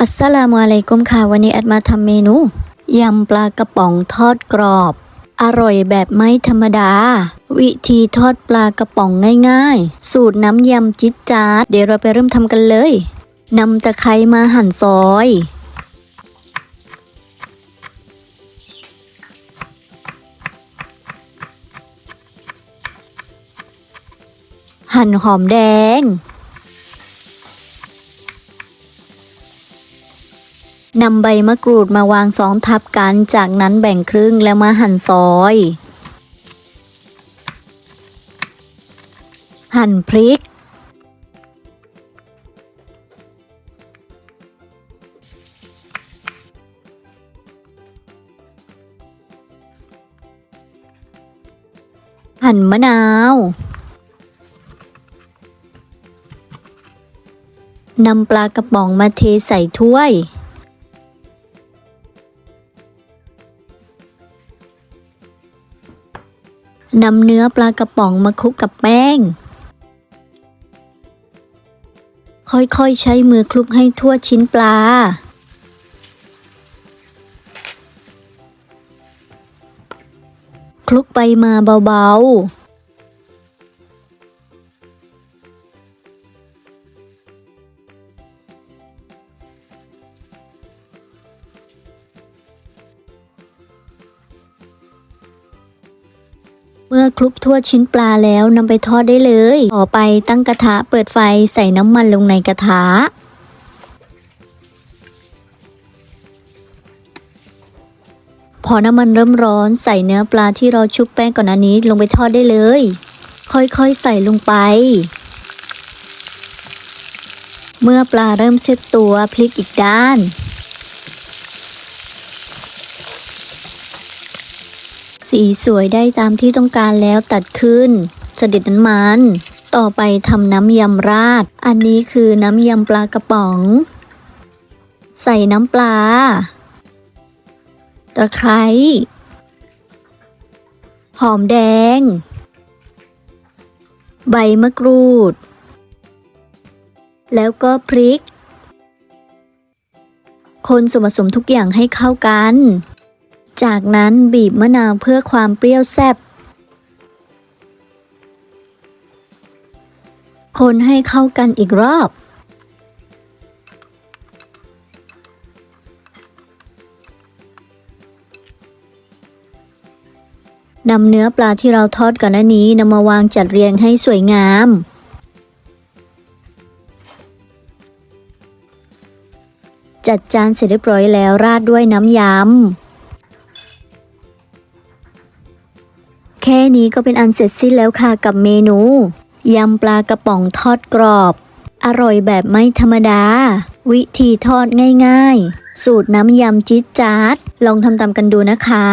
อัสสลามุอะลัยกุมค่ะ วันนี้แอดมาทำเมนูยำปลากระป๋องทอดกรอบ อร่อยแบบไม่ธรรมดา วิธีทอดปลากระป๋องง่ายๆ สูตรน้ำยำจิ๊ดจ๊าดเดี๋ยวเราไปเริ่มทำกันเลยนำตะไคร้มาหั่นซอย หั่นหอมแดง นำใบมะกรูดมาวางสองทับกัน จากนั้นแบ่งครึ่งแล้วมาหั่นซอย หั่นพริก หั่นมะนาวนำปลากระป๋องมาเทใส่ถ้วย นำเนื้อปลากระป๋องมาคลุกกับแป้ง ค่อยๆ ใช้มือคลุกให้ทั่วชิ้นปลา คลุกไปมาเบาๆ เมื่อคลุกทั่วชิ้นปลาแล้วนำไปทอดได้เลย ต่อไปตั้งกระทะเปิดไฟใส่น้ำมันลงในกระทะพอน้ำมันเริ่มร้อนใส่เนื้อปลาที่เราชุบแป้งก่อนหน้านี้ลงไปทอดได้เลย ค่อยๆใส่ลงไป เมื่อปลาเริ่มเซ็ตตัวพลิกอีกด้าน สีสวยได้ตามที่ต้องการแล้วตัดขึ้นเสด็จน้ำมัน ต่อไปทำน้ำยำราด อันนี้คือน้ำยำปลากระป๋อง ใส่น้ำปลา ตะไคร้ หอมแดง ใบมะกรูด แล้วก็พริก คนส่วนผสมทุกอย่างให้เข้ากัน จากนั้นบีบมะนาวเพื่อความเปรี้ยวแซ่บ คนให้เข้ากันอีกรอบ นำเนื้อปลาที่เราทอดก่อนหน้านี้นำมาวางจัดเรียงให้สวยงามจัดจานเสร็จเรียบร้อยแล้วราดด้วยน้ำยำ ค่นี้ก็เป็นอันเสร็จสิ้นแล้วค่ะกับเมนูยำปลากระป๋องทอดกรอบ อร่อยแบบไม่ธรรมดา วิธีทอดง่ายๆ สูตรน้ำยำจิ๊ดจ๊าด ลองทำตามกันดูนะคะ